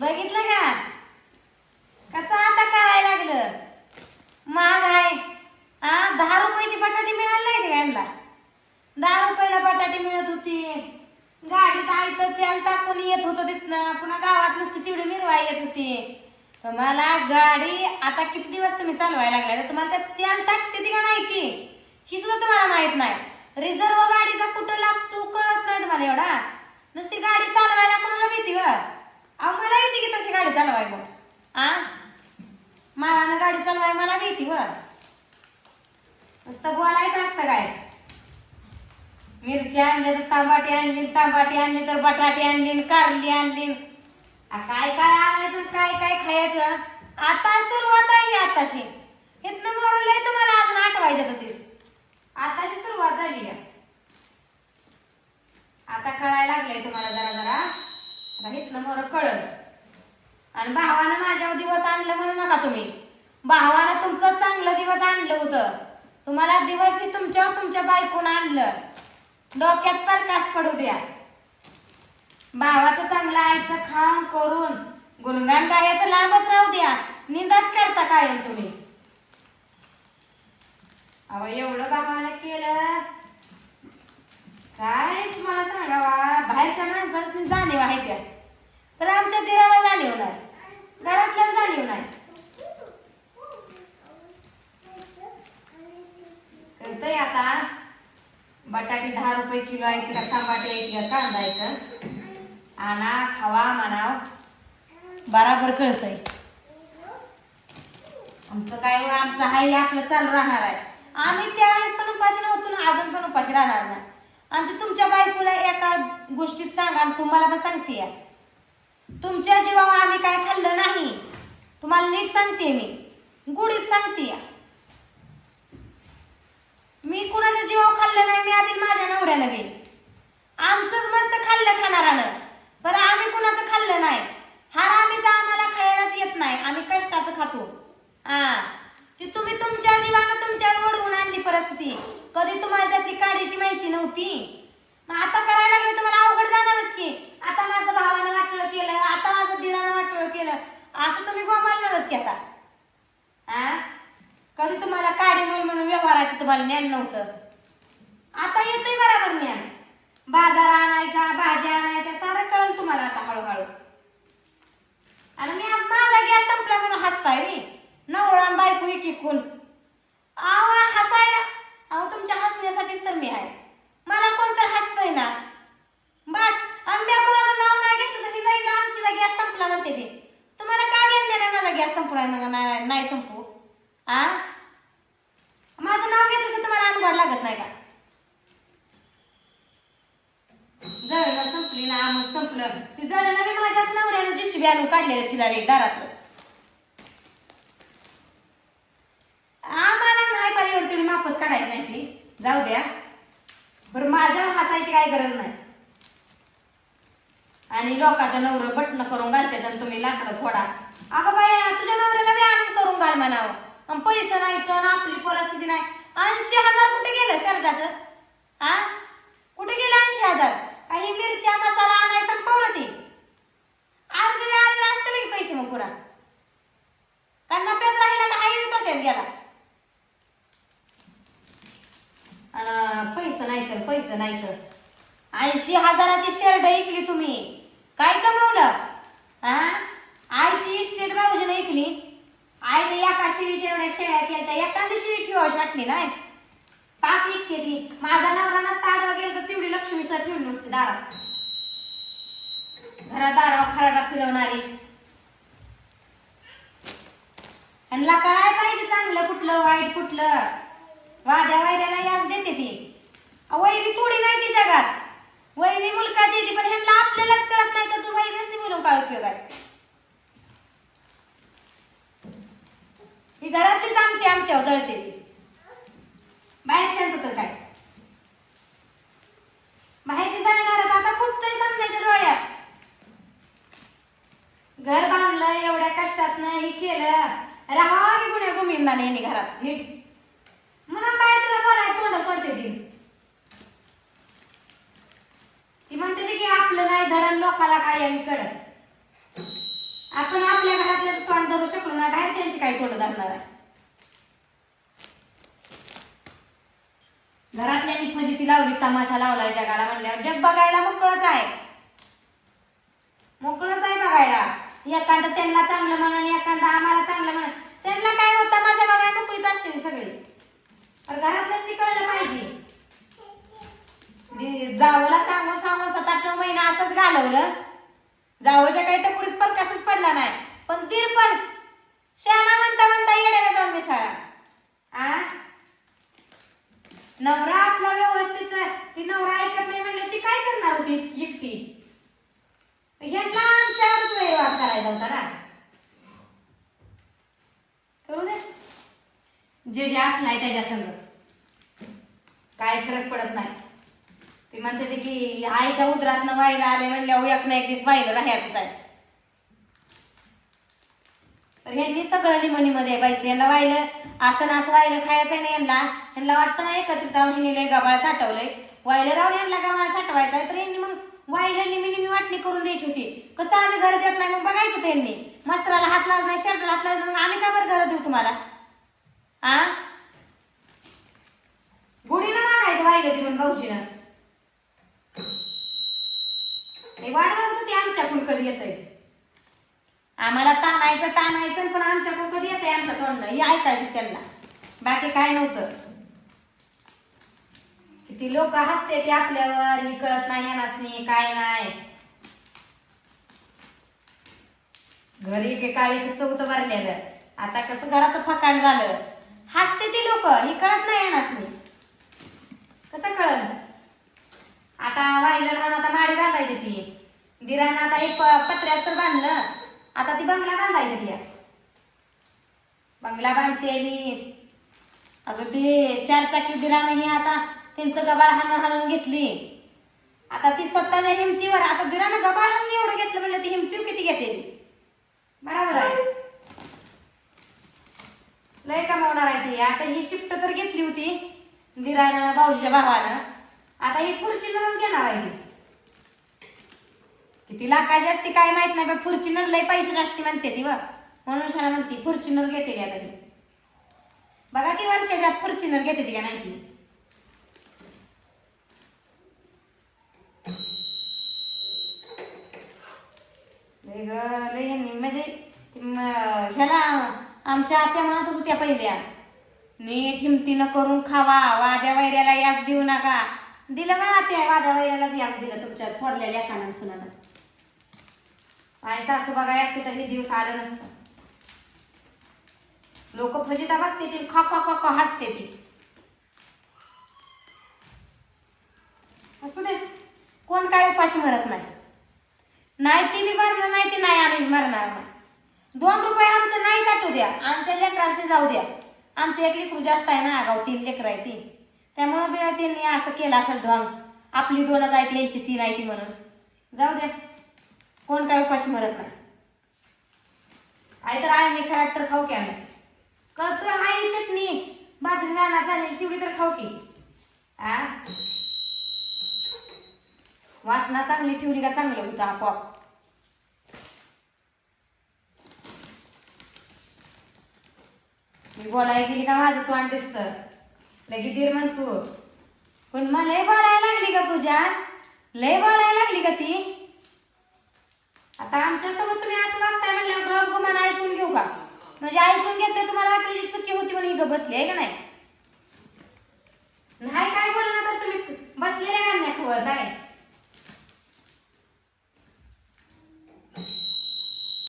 बघितलं का? कसं आता कळायला लागलं? महाग आहे. हा दहा रुपयाची बटाटी मिळाली नाही ते यांना? दहा रुपयाला बटाटी मिळत होती. गाडीत आयत तेल टाकून येत होतं तिथनं. पुन्हा गावात नुसती तेवढी मिरवाय येत होती. मला गाडी आता किती दिवस तुम्ही चालवायला लागलाय? तर तुम्हाला त्यात तेल टाकते ती का नाही ती? ही सुद्धा तुम्हाला माहीत नाही. रिझर्व गाडीचा कुठं लागतो कळत नाही तुम्हाला एवढा. नुसती गाडी चालवायला कोणाला भीती ग अहो मला येते की तशी गाडी चालवाय मग. आ? माळानं गाडी चालवाय मला भीती बर. नुसतं बोलायचं असतं काय? मिरची आणली तर तांबाटी आणली तांबाटी आणली तर बटाटी आणली कारली आणली. काय काय आणायचं काय काय खायचं? आता सुरुवात आहे आताशी. इथनं मोरलंय तुम्हाला अजून आठवायच्या तेच आताशी सुरुवात झाली आता कळायला लागलंय तुम्हाला जरा जरा. आता बरं मोर आणि भावानं माझ्यावर दिवस आणलं म्हणू नका तुम्ही. भावानं तुमचं चांगलं दिवस आणलं होतं. तुम्हाला दिवस तुमच्यावर तुमच्या बायकोनं आणलं. डोक्यात प्रकाश पडू द्या. भावाचं चांगलं आयचं खाऊन करून गुणगान गायचं लांबच राहू द्या. निंदाच करता कायम तुम्ही. अहो एवढं भावानं केलं. काय तुम्हाला सांगावा? बाहेरच्या माणसाची जाणीव आहे त्या तर आमच्या दिराला जाणीव नाही. घरातल्या जाणीव नाही. करतोय आता. बटाटे दहा रुपये किलो आहे तिला टमाटे आहे किंवा कांदा आहे तर आणा खावा म्हणाव. बराबर कळतंय. आमचं काय हो, आमचं हाय आपलं चालू राहणार आहे. आम्ही त्यावेळेस पण उपाशी नव्हतो ना अजून पण उपाशी राहणार नाही. आणि ते तुमच्या बायकोला एका गोष्टीत सांगा आणि तुम्हाला पण सांगते तुमच्या जीवावर आम्ही काय खाल्लं नाही. तुम्हाला नीट सांगते मी. गुढीत सांगते मी कुणाच्या जीवावर खाल्लं नाही मी आधी माझ्या नवऱ्यानं बी आमचंच मस्त खाल्लं खाणारानं बरं आम्ही कुणाचं खाल्लं नाही. हार आम्ही तर आम्हाला खायलाच येत नाही. आम्ही कष्टाचं खातो. हा. ती तुम्ही तुमच्या जीवानं तुमच्यावर ओढवून आणली परिस्थिती. कधी तुम्हाला त्यातली माहिती नव्हती. मग आता करायला लागलं तुम्हाला अवघड जाणारच की. आता माझं भावानं वाटलं केलं आता माझं दिरानं वाटलं केलं. असं तुम्ही बोंबालणारच की आता. आ? कधी तुम्हाला काडी म्हणून व्यवहाराचं तुम्हाला ज्ञान नव्हतं. आता येतंय बरोबर ज्ञान. बाजार आणायचा भाज्या आणायच्या सारं कळलं तुम्हाला आता हळूहळू. आणि मी आज माझा गॅस संपला म्हणून हसताय मी. नवरा बायको एक एकूण आवा हसायला अहो तुमच्या हसण्यासाठीच तर मी आहे. मला कोण तर हसतंय ना? बस आणि मी नाव नाही घेतलं तर तिचा इथं आमचा गॅस संपला म्हणते ते. तुम्हाला का घेऊन नाही माझा गॅस संपलाय मग नाही नाही संपू? आ? माझं नाव घेतलं तुम्हाला अनुभव लागत नाही का? जळणं संपली ना आम संपलं. ती जळणं मी माझ्याच नवऱ्यानं जिशिबी आणून काढलेलं चिलारे दारातलं आम्हाला नाही पाहिजे तेवढी मापच काढायची नाही ती जाऊ द्या. बरं माझ्यावर हसायची काही गरज नाही. आणि लोकांचं नवरं बटणं करून घाल आणि तुम्ही लाकडं थोडा अगं बाई तुझ्या नवऱ्याला बी करून घाल म्हणावं. आणि पैसे नाही तर आपली परिस्थिती नाही. ऐंशी हजार कुठे गेलं शर्टाचं? हा कुठे गेलं ऐंशी हजार? काही मिरच्या मसाला आणायचं संपवलं ती? अर्धे आलेलं असतं की पैसे मग पुन्हा कारण नफ्यात राहिला तर हाही तोट्यात गेला आणि पैसे नाही तर पैसे नाही तर. ऐंशी हजाराची शर्ट ऐकली तुम्ही. काय कमवलं? हा आईची इस्टेट भाऊजीने ऐकली? आईने एका शिरीच्या एवढ्या शेळ्या केल्या तर एखादी शिरी ठेवा वाटली नाही. पाक इतके ती. माझा नवरा नसता आडवा गेला तर तेवढी लक्ष्मी तर ठेवली नसते दारात. घरा दारावर खराडा फिरवणारी. आणि कळाय पाहिजे चांगलं कुठलं वाईट कुठलं. वाद्या वायऱ्याला याच देते ती. वैरी थोडी नाही ती जगात वैरी मुलकाची ती पण ह्यांना आपल्यालाच कळत नाही तर तू वैरीच नाही बोलून काय उपयोग आहे? ही घरातलीच आमची आमच्यावर जळते ती. बाहेरच्यांचं तर काय बाहेरची जाणारच आता खूप तरी समजायच्या डोळ्यात घर बांधलं एवढ्या कष्टात हे केलं राहावा की गुन्ह्या गुमिंदाने यांनी घरात नीट म्हणून बाहेर तुला बोलाय तोंड सोडते ती ती म्हणते ती की आपलं नाही धडण लोकाला काय आम्ही कडत आपण आपल्या घरातलं तोंड धरू शकलो ना बाहेरच्यांची काही तोंड धरणार आहे. घरातल्यांनी फजिती लावली तमाशा लावलाय जगाला म्हणल्यावर. जग बघायला मोकळच आहे. मोकळच आहे बघायला. एखादं त्यांना चांगलं म्हणून एखादं आम्हाला चांगलं म्हणून त्यांना काय होत तमाशा बघायला मोकळीत असते सगळी. तर घरातलंच ती कळलं पाहिजे. जावला सांगून सांगून सात आठ नऊ महिना असंच घालवलं. जावच्या काही टकुरीत पण कसंच पडला नाही. पण तीर पण. शाना म्हणता म्हणता येड्याला जाऊन मिसाळा. आ? नवरा आपला व्यवस्थित आहे. ती नवरा ऐकत नाही म्हणलं ती काय करणार होती एकटी? ह्यांना आमच्यावरच व्यवहार करायचा होता ना. करू दे. जे जे असलाय त्याच्या संग. काय फरक पडत नाही. ती म्हणते ते की आईच्या उदरातनं वाईला आले म्हणल्यावर एक ना एक दिवस वाईला राहायचंच आहे तर ह्यांनी सगळं निमणीमध्ये पाहिजे यांना वाहिलं असं ना असं वाहिलं खायचं नाही यांना ह्यांना वाटतं ना एकत्रित राहून ह्यांनी लय गबाळ साठवलंय. वाहिलं राहून यांना गबाळ साठवायचा तर यांनी मग वाहिलं निमी निमी वाटणी करून द्यायची होती. कसं आम्ही घर देत नाही मग बघायचं होतं यांनी मस्त्राला हात लावत नाही शर्टला हात लावत मग आम्ही का बरं घर देऊ तुम्हाला? आ? गुढीनं मारायचं वाहिलं ती म्हणून भाऊजीनं हे वाट बघत होती आमच्याकडून कधी येतंय? आम्हाला ताणायचं ताणायचं पण आमच्याकडून कधी येतंय? आमच्या तोंड हे ऐकायचं त्यांना. बाकी काय नव्हतं. किती लोक हसते ते आपल्यावर. ही कळत नाही येणार काय नाही. घरी के काळी कसं होतं भरलेलं. आता कसं घरात फकाण झालं. हसते ती लोक. ही कळत नाही येणार कसं कळत आता व्हायला राहून आता माडी दिरांना आता एक पत्र्यास तर बांधलं. आता ती बंगला बांधायची ती बंगला बांधते अजून ती चार चाकी दिरानं ही आता त्यांचं गबाळ हाणून हाणून घेतली. आता ती स्वतःच्या हिमतीवर आता दिरानं गबाळ हाणून एवढं घेतलं म्हणलं ती हिमतीवर किती घेते? बरोबर आहे. लय कमावणार आहे ती. आता ही शिफ्ट तर घेतली होती दिरानं भाऊजीच्या भावानं. आता ही फॉर्च्युनरच घेणार आहे तिला काय लाखाची असते काय माहीत नाही पण फॉर्च्युनर लय पैसे जास्ती म्हणते ती व म्हणून शाळा म्हणते फॉर्च्युनर घेते का तरी बघा की वर्षाच्या फॉर्च्युनर घेते ती का नाही ती. लय म्हणजे ह्याला आमच्या आत्या म्हणत होत्या पहिल्या नीट हिमतीनं करून खावा वाद्या वैऱ्याला यास देऊ नका. दिलं बा आत्या वाद्या वैऱ्यालाच यास दिलं तुमच्या थोरल्या लेखानं सुनानं आणि सासू बघाय असते तर हे दिवस आलं नसतं. लोक फजिता बघते ती खा खा खा खा हसते ती असू दे. कोण काय उपाशी मरत नाही. नाही ती मी मरणार नाही ती नाही आम्ही मरणार नाही. दोन रुपये आमचं नाही साठू द्या आमच्या लेकरासने जाऊ द्या. आमचं एक लेकरू जास्त आहे ना आगाव तीन लेकर आहे ती. त्यामुळं बिना त्यांनी असं केलं असेल ढोंग. आपली दोनच आहेत यांची तीन आहे ती म्हणून. जाऊ द्या. कोण काय उपाशी मरत नाही. आई तर आळणी खराट तर खाऊ की आम्ही. करतोय आई चटणी? बाजरी रानात झालेली तेवढी तर खाऊ की. आ? वासना चांगली ठेवली का चांगलं होतं आपोआप? मी बोलायला गेली का माझं तोंड दिसत? लगे दीर म्हणतो पण मग लय बोलायला लागली का पूजा? लय बोलायला लागली का ती आता आमच्यासोबत तुम्ही असं वागताय म्हणल्यावर गप गुमान ऐकून घेऊ का म्हणजे ऐकून घेतलं तुम्हाला वाटलं ही चुकी होती म्हणून ही ग बसली आहे का नाही?